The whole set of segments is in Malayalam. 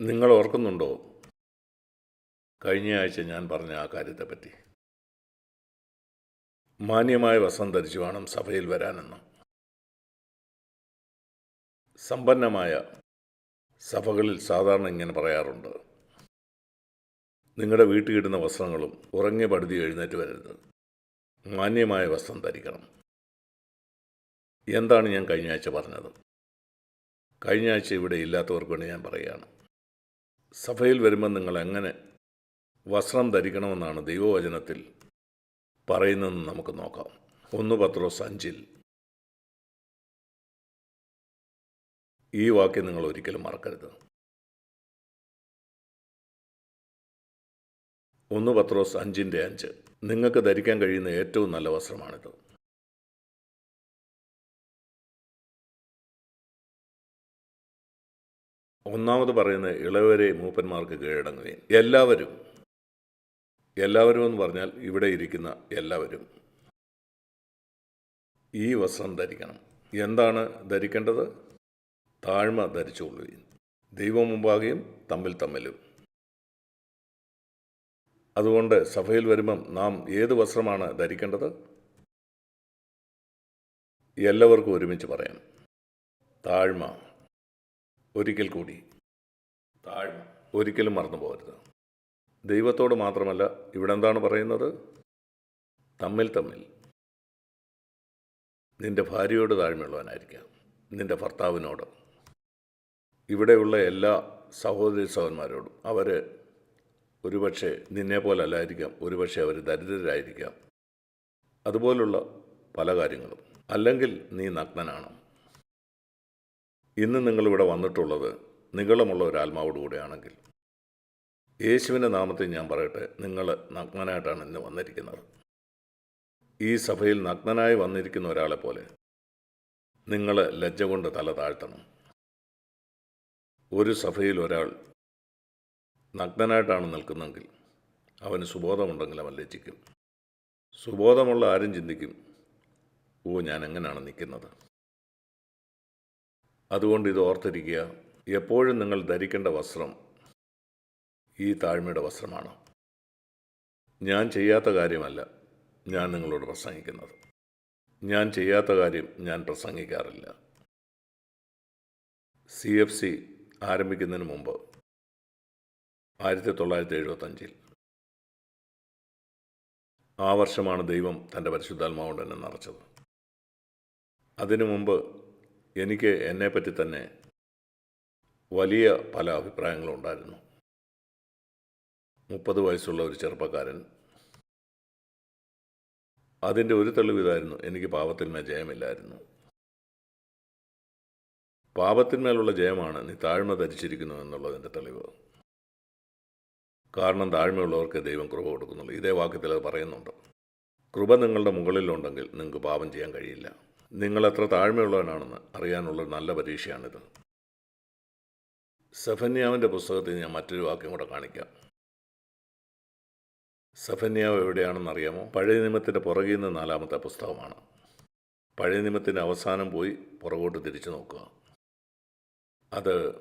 നിങ്ങൾ ഓർക്കുന്നുണ്ടോ? കഴിഞ്ഞ ആഴ്ച ഞാൻ പറഞ്ഞ ആ കാര്യത്തെപ്പറ്റി. മാന്യമായ വസ്ത്രം ധരിച്ചു വേണം സഭയിൽ വരാനെന്ന്. സമ്പന്നമായ സഭകളിൽ സാധാരണ ഇങ്ങനെ പറയാറുണ്ട്. നിങ്ങളുടെ വീട്ടിലിടുന്ന വസ്ത്രങ്ങളും ഉറങ്ങിയ പടുതി എഴുന്നേറ്റ് വരരുത്. മാന്യമായ വസ്ത്രം ധരിക്കണം. എന്താണ് ഞാൻ കഴിഞ്ഞ ആഴ്ച പറഞ്ഞത്? കഴിഞ്ഞ ആഴ്ച ഇവിടെ ഇല്ലാത്തവർക്ക് വേണ്ടി ഞാൻ പറയുകയാണ്. സഭയിൽ വരുമ്പോൾ നിങ്ങൾ എങ്ങനെ വസ്ത്രം ധരിക്കണമെന്നാണ് ദൈവവചനത്തിൽ പറയുന്നതെന്ന് നമുക്ക് നോക്കാം. ഒന്ന് പത്രോസ് അഞ്ചിൽ ഈ വാക്യം നിങ്ങൾ ഒരിക്കലും മറക്കരുത്. ഒന്ന് പത്രോസ് അഞ്ചിന്റെ അഞ്ച്. നിങ്ങൾക്ക് ധരിക്കാൻ കഴിയുന്ന ഏറ്റവും നല്ല വസ്ത്രമാണിത്. ഒന്നാമത് പറയുന്നത് ഇളവരെ മൂപ്പന്മാർക്ക് കീഴടങ്ങുകയും എല്ലാവരും. എല്ലാവരും എന്ന് പറഞ്ഞാൽ ഇവിടെ ഇരിക്കുന്ന എല്ലാവരും. ഈ വസ്ത്രം ധരിക്കണം. എന്താണ് ധരിക്കേണ്ടത്? താഴ്മ ധരിച്ചുകൊള്ളുകയും ദൈവം മുമ്പാകെയും തമ്മിൽ തമ്മിലും. അതുകൊണ്ട് സഭയിൽ വരുമ്പം നാം ഏത് വസ്ത്രമാണ് ധരിക്കേണ്ടത്? എല്ലാവർക്കും ഒരുമിച്ച് പറയാം. താഴ്മ. ഒരിക്കൽ കൂടി. താഴ്മ ഒരിക്കലും മറന്നു പോകരുത്. ദൈവത്തോട് മാത്രമല്ല ഇവിടെ എന്താണ് പറയുന്നത്? തമ്മിൽ തമ്മിൽ. നിന്റെ ഭാര്യയോട് താഴ്മയുള്ളവനായിരിക്കാം. നിന്റെ ഭർത്താവിനോട്. ഇവിടെയുള്ള എല്ലാ സഹോദരി സഹോദരന്മാരോടും അവർ ഒരുപക്ഷെ നിന്നെ പോലെ അല്ലായിരിക്കാം ഒരുപക്ഷെ അവർ ദരിദ്രരായിരിക്കാം. അതുപോലുള്ള പല കാര്യങ്ങളും. അല്ലെങ്കിൽ നീ നഗ്നനാണ്. ഇന്ന് നിങ്ങളിവിടെ വന്നിട്ടുള്ളത് നിഗളമുള്ള ഒരു ആത്മാവോടുകൂടെയാണെങ്കിൽ യേശുവിന്റെ നാമത്തിൽ ഞാൻ പറയട്ടെ നിങ്ങൾ നഗ്നനായിട്ടാണ് ഇന്ന് വന്നിരിക്കുന്നത്. ഈ സഭയിൽ നഗ്നനായി വന്നിരിക്കുന്ന ഒരാളെ പോലെ നിങ്ങൾ ലജ്ജ കൊണ്ട് തല താഴ്ത്തണം. ഒരു സഭയിൽ ഒരാൾ നഗ്നനായിട്ടാണ് നിൽക്കുന്നതെങ്കിൽ അവന് സുബോധമുണ്ടെങ്കിൽ അവൻ ലജ്ജിക്കും. സുബോധമുള്ള ആരും ചിന്തിക്കും ഓ ഞാൻ എങ്ങനെയാണ് നിൽക്കുന്നത്? അതുകൊണ്ട് ഇത് ഓർത്തിരിക്കുക. എപ്പോഴും നിങ്ങൾ ധരിക്കേണ്ട വസ്ത്രം ഈ താഴ്മയുടെ വസ്ത്രമാണ്. ഞാൻ ചെയ്യാത്ത കാര്യമല്ല ഞാൻ നിങ്ങളോട് പ്രസംഗിക്കുന്നത്. ഞാൻ ചെയ്യാത്ത കാര്യം ഞാൻ പ്രസംഗിക്കാറില്ല. സി എഫ് സി ആരംഭിക്കുന്നതിന് മുമ്പ് ആയിരത്തി തൊള്ളായിരത്തി എഴുപത്തഞ്ചിൽ ആ വർഷമാണ് ദൈവം തന്റെ പരിശുദ്ധാത്മാവുകൊണ്ട് എന്നെ നിറച്ചത്. അതിനു മുമ്പ് എനിക്ക് എന്നെപ്പറ്റി തന്നെ വലിയ പല അഭിപ്രായങ്ങളും ഉണ്ടായിരുന്നു മുപ്പത് വയസ്സുള്ള ഒരു ചെറുപ്പക്കാരൻ. അതിന്റെ ഒരു തെളിവ് ഇതായിരുന്നു. എനിക്ക് പാപത്തിന്മേൽ ജയമില്ലായിരുന്നു. പാപത്തിന്മേലുള്ള ജയമാണ് നീ താഴ്മ ധരിച്ചിരിക്കുന്നു എന്നുള്ളതിന്റെ തെളിവ്. കാരണം താഴ്മയുള്ളവർക്ക് ദൈവം കൃപ കൊടുക്കുന്നുള്ളൂ. ഇതേ വാക്യത്തിൽ അത് പറയുന്നുണ്ട്. കൃപ നിങ്ങളുടെ മുകളിലുണ്ടെങ്കിൽ നിങ്ങൾക്ക് പാപം ചെയ്യാൻ കഴിയില്ല. നിങ്ങൾ എത്ര താഴ്മയുള്ളവനാണെന്ന് അറിയാനുള്ള നല്ല പരീക്ഷയാണിത്. സഫന്യാവിന്റെ പുസ്തകത്തിൽ ഞാൻ മറ്റൊരു വാക്യം കൂടെ കാണിക്കാം. സഫന്യാവ് എവിടെയാണെന്ന് അറിയാമോ? പഴയ നിയമത്തിന്റെ പുറകിൽ നിന്ന് നാലാമത്തെ പുസ്തകമാണ്. പഴയ നിയമത്തിന്റെ അവസാനം പോയി പുറകോട്ട് തിരിച്ചു നോക്കുക. അത്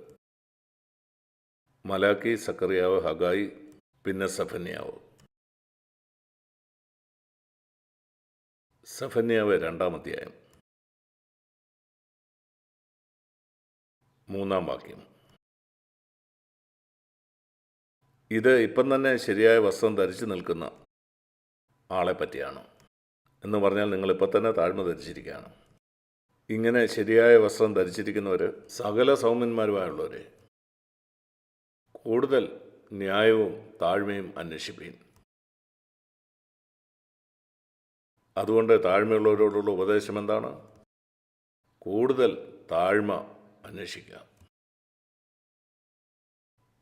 മലാക്കി സക്കറിയാവ് ഹഗായി പിന്നെ സഫന്യാവ്. സഫന്യാവ് രണ്ടാമധ്യായം മൂന്നാം വാക്യം ഇത് ഇപ്പം തന്നെ ശരിയായ വസ്ത്രം ധരിച്ചു നിൽക്കുന്ന ആളെ പറ്റിയാണ്. എന്ന് പറഞ്ഞാൽ നിങ്ങൾ ഇപ്പം തന്നെ താഴ്മ ധരിച്ചിരിക്കുകയാണ്. ഇങ്ങനെ ശരിയായ വസ്ത്രം ധരിച്ചിരിക്കുന്നവർ സകല സൗമ്യന്മാരുമായുള്ളവർ കൂടുതൽ ന്യായവും താഴ്മയും അന്വേഷിപ്പീൻ. അതുകൊണ്ട് താഴ്മയുള്ളവരോടുള്ള ഉപദേശം എന്താണ്? കൂടുതൽ താഴ്മ അന്വേഷിക്കുക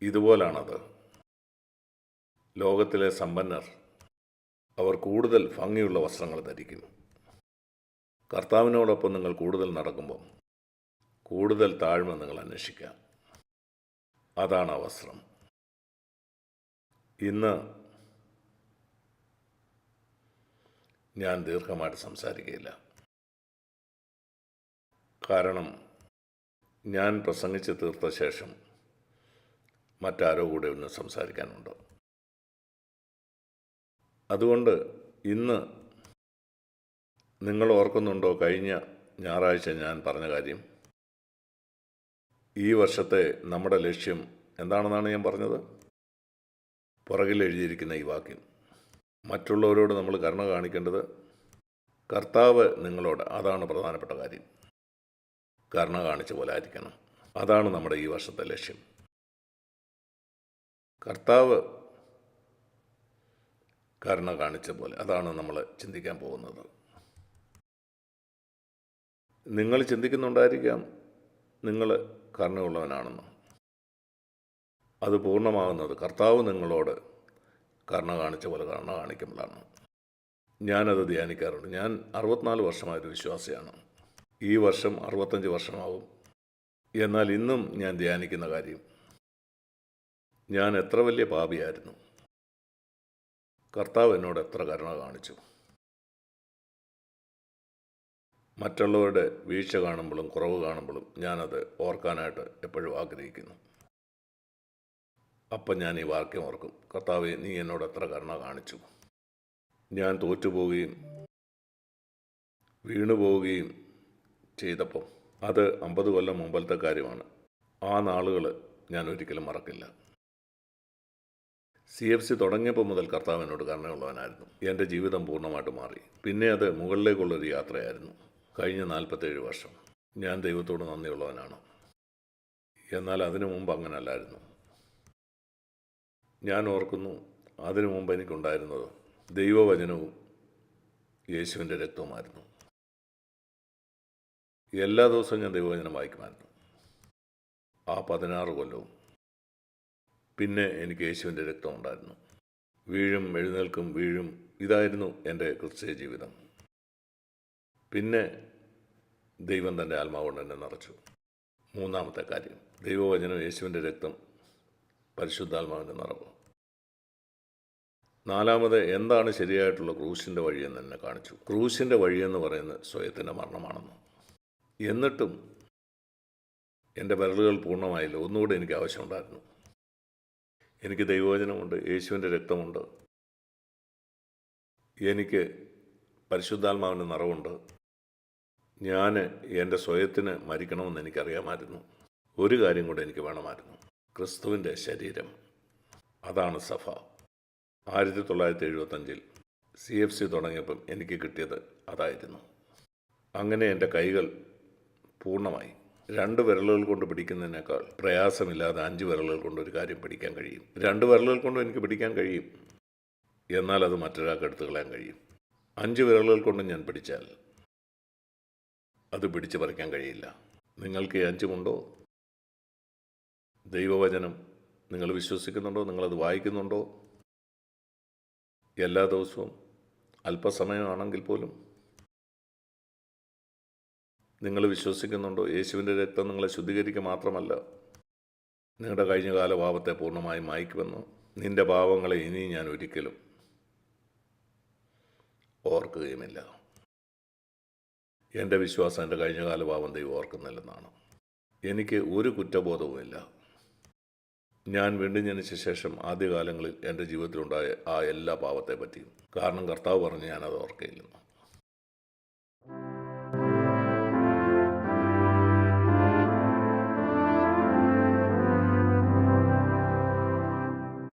ഇതുപോലാണത്. ലോകത്തിലെ സമ്പന്നർ അവർ കൂടുതൽ ഭംഗിയുള്ള വസ്ത്രങ്ങൾ ധരിക്കും കർത്താവിനോടൊപ്പം നിങ്ങൾ കൂടുതൽ നടക്കുമ്പം കൂടുതൽ താഴ്മ നിങ്ങൾ അന്വേഷിക്കാം. അതാണ് ആ വസ്ത്രം. ഇന്ന് ഞാൻ ദീർഘമായിട്ട് സംസാരിക്കുകയില്ല. കാരണം ഞാൻ പ്രസംഗിച്ച് തീർത്ത ശേഷം മറ്റാരോ കൂടെ ഒന്ന് സംസാരിക്കാനുണ്ട്? അതുകൊണ്ട് ഇന്ന് നിങ്ങൾ ഓർക്കുന്നുണ്ടോ കഴിഞ്ഞ ഞായറാഴ്ച ഞാൻ പറഞ്ഞ കാര്യം? ഈ വർഷത്തെ നമ്മുടെ ലക്ഷ്യം എന്താണെന്നാണ് ഞാൻ പറഞ്ഞത്? പുറകിൽ എഴുതിയിരിക്കുന്ന ഈ വാക്യം. മറ്റുള്ളവരോട് നമ്മൾ കരുണ കാണിക്കേണ്ടത് കർത്താവ് നിങ്ങളോട്. അതാണ് പ്രധാനപ്പെട്ട കാര്യം. കരുണ കാണിച്ച പോലെ ആയിരിക്കണം. അതാണ് നമ്മുടെ ഈ വർഷത്തെ ലക്ഷ്യം. കർത്താവ് കരുണ കാണിച്ച പോലെ അതാണ് നമ്മൾ ചിന്തിക്കാൻ പോകുന്നത്. നിങ്ങൾ ചിന്തിക്കുന്നുണ്ടായിരിക്കാം. നിങ്ങൾ കരുണയുള്ളവനാണെന്ന്. അത് പൂർണമാകുന്നത് കർത്താവ് നിങ്ങളോട് കരുണ കാണിച്ച പോലെ കരുണ കാണിക്കുമ്പോഴാണ്. ഞാനത് ധ്യാനിക്കാറുണ്ട്. ഞാൻ അറുപത്തിനാല് വർഷമായൊരു വിശ്വാസിയാണ്. ഈ വർഷം അറുപത്തഞ്ച് വർഷമാവും. എന്നാൽ ഇന്നും ഞാൻ ധ്യാനിക്കുന്ന കാര്യം. ഞാൻ എത്ര വലിയ പാപിയായിരുന്നു. കർത്താവ് എന്നോട് എത്ര കരുണ കാണിച്ചു. മറ്റുള്ളവരുടെ വീഴ്ച കാണുമ്പോഴും കുറവ് കാണുമ്പോഴും ഞാനത് ഓർക്കാനായിട്ട് എപ്പോഴും ആഗ്രഹിക്കുന്നു. അപ്പം ഞാൻ ഈ വാക്യം ഓർക്കും. കർത്താവെ നീ എന്നോട് എത്ര കരുണ കാണിച്ചു. ഞാൻ തോറ്റുപോവുകയും വീണുപോവുകയും ചെയ്തപ്പം അത് അമ്പത് കൊല്ലം മുമ്പലത്തെ കാര്യമാണ്. ആ നാളുകൾ ഞാൻ ഒരിക്കലും മറക്കില്ല. സി എഫ് സി തുടങ്ങിയപ്പോൾ മുതൽ കർത്താവ് എന്നോട് കരുണയുള്ളവനായിരുന്നു. എന്റെ ജീവിതം പൂർണമായിട്ട് മാറി. പിന്നെ അത് മുകളിലേക്കുള്ളൊരു യാത്രയായിരുന്നു. കഴിഞ്ഞ നാൽപ്പത്തേഴ് വർഷം. ഞാൻ ദൈവത്തോട് നന്ദിയുള്ളവനാണ്. എന്നാൽ അതിനു മുമ്പ് അങ്ങനല്ലായിരുന്നു. ഞാൻ ഓർക്കുന്നു അതിനു മുമ്പ് എനിക്കുണ്ടായിരുന്നത് ദൈവവചനവും യേശുവിന്റെ രക്തവുമായിരുന്നു. എല്ലാ ദിവസവും ഞാൻ ദൈവവചനം വായിക്കുമായിരുന്നു. ആ പതിനാറ് കൊല്ലവും. പിന്നെ എനിക്ക് യേശുവിന്റെ രക്തം ഉണ്ടായിരുന്നു. വീഴും എഴുന്നേൽക്കും വീഴും. ഇതായിരുന്നു എന്റെ ക്രിസ്തീയ ജീവിതം. പിന്നെ ദൈവം തന്റെ ആത്മാവുകൊണ്ട് എന്നെ നിറച്ചു. മൂന്നാമത്തെ കാര്യം. ദൈവവചനം യേശുവിന്റെ രക്തം പരിശുദ്ധാത്മാവിന്റെ നിറവ്. നാലാമത് എന്താണ് ശരിയായിട്ടുള്ള ക്രൂശിന്റെ വഴിയെന്ന് എന്നെ കാണിച്ചു. ക്രൂശിന്റെ വഴിയെന്ന് പറയുന്നത് സ്വയത്തിന്റെ മരണമാണെന്ന്. എന്നിട്ടും എന്റെ വിരലുകൾ പൂർണമായില്ല. ഒന്നുകൂടെ എനിക്ക് ആവശ്യമുണ്ടായിരുന്നു. എനിക്ക് ദൈവവചനമുണ്ട് യേശുവിന്റെ രക്തമുണ്ട്. എനിക്ക് പരിശുദ്ധാത്മാവിന്റെ നിറവുണ്ട്. ഞാൻ എന്റെ സ്വയത്തിന് മരിക്കണമെന്ന് എനിക്കറിയാമായിരുന്നു. ഒരു കാര്യം കൂടെ എനിക്ക് വേണമായിരുന്നു. ക്രിസ്തുവിന്റെ ശരീരം. അതാണ് സഭ. ആയിരത്തി തൊള്ളായിരത്തി എഴുപത്തഞ്ചിൽ സി എഫ് സി തുടങ്ങിയപ്പം എനിക്ക് കിട്ടിയത് അതായിരുന്നു. അങ്ങനെ എന്റെ കൈകൾ പൂർണമായി. രണ്ട് വിരലുകൾ കൊണ്ട് പിടിക്കുന്നതിനേക്കാൾ പ്രയാസമില്ലാതെ അഞ്ച് വിരലുകൾ കൊണ്ട് ഒരു കാര്യം പിടിക്കാൻ കഴിയും. രണ്ട് വിരലുകൾ കൊണ്ട് എനിക്ക് പിടിക്കാൻ കഴിയും. എന്നാൽ അത് മറ്റൊരാൾക്ക് എടുത്തു കളയാൻ കഴിയും. അഞ്ച് വിരലുകൾ കൊണ്ടും ഞാൻ പിടിച്ചാൽ അത് പിടിച്ചു പറിക്കാൻ കഴിയില്ല. നിങ്ങൾക്ക് അഞ്ചുമുണ്ടോ ദൈവവചനം നിങ്ങൾ വിശ്വസിക്കുന്നുണ്ടോ? നിങ്ങളത് വായിക്കുന്നുണ്ടോ? എല്ലാ ദിവസവും അല്പസമയമാണെങ്കിൽ പോലും നിങ്ങൾ വിശ്വസിക്കുന്നുണ്ടോ? യേശുവിന്റെ രക്തം നിങ്ങളെ ശുദ്ധീകരിക്കുക മാത്രമല്ല നിങ്ങളുടെ കഴിഞ്ഞകാല പാപത്തെ പൂർണമായി മായ്ക്കുമെന്ന് നിന്റെ പാവങ്ങളെ ഇനി ഞാൻ ഒരിക്കലും ഓർക്കുകയുമില്ല. എന്റെ വിശ്വാസം എന്റെ കഴിഞ്ഞകാല പാപം ദൈവം ഓർക്കുന്നില്ലെന്നാണ്. എനിക്ക് ഒരു കുറ്റബോധവുമില്ല. ഞാൻ വീണ്ടും ജനിച്ച ശേഷം ആദ്യകാലങ്ങളിൽ എന്റെ ജീവിതത്തിലുണ്ടായ ആ എല്ലാ പാവത്തെ പറ്റിയും കാരണം കർത്താവ് പറഞ്ഞ് ഞാനത് ഓർക്കയില്ലെന്ന്.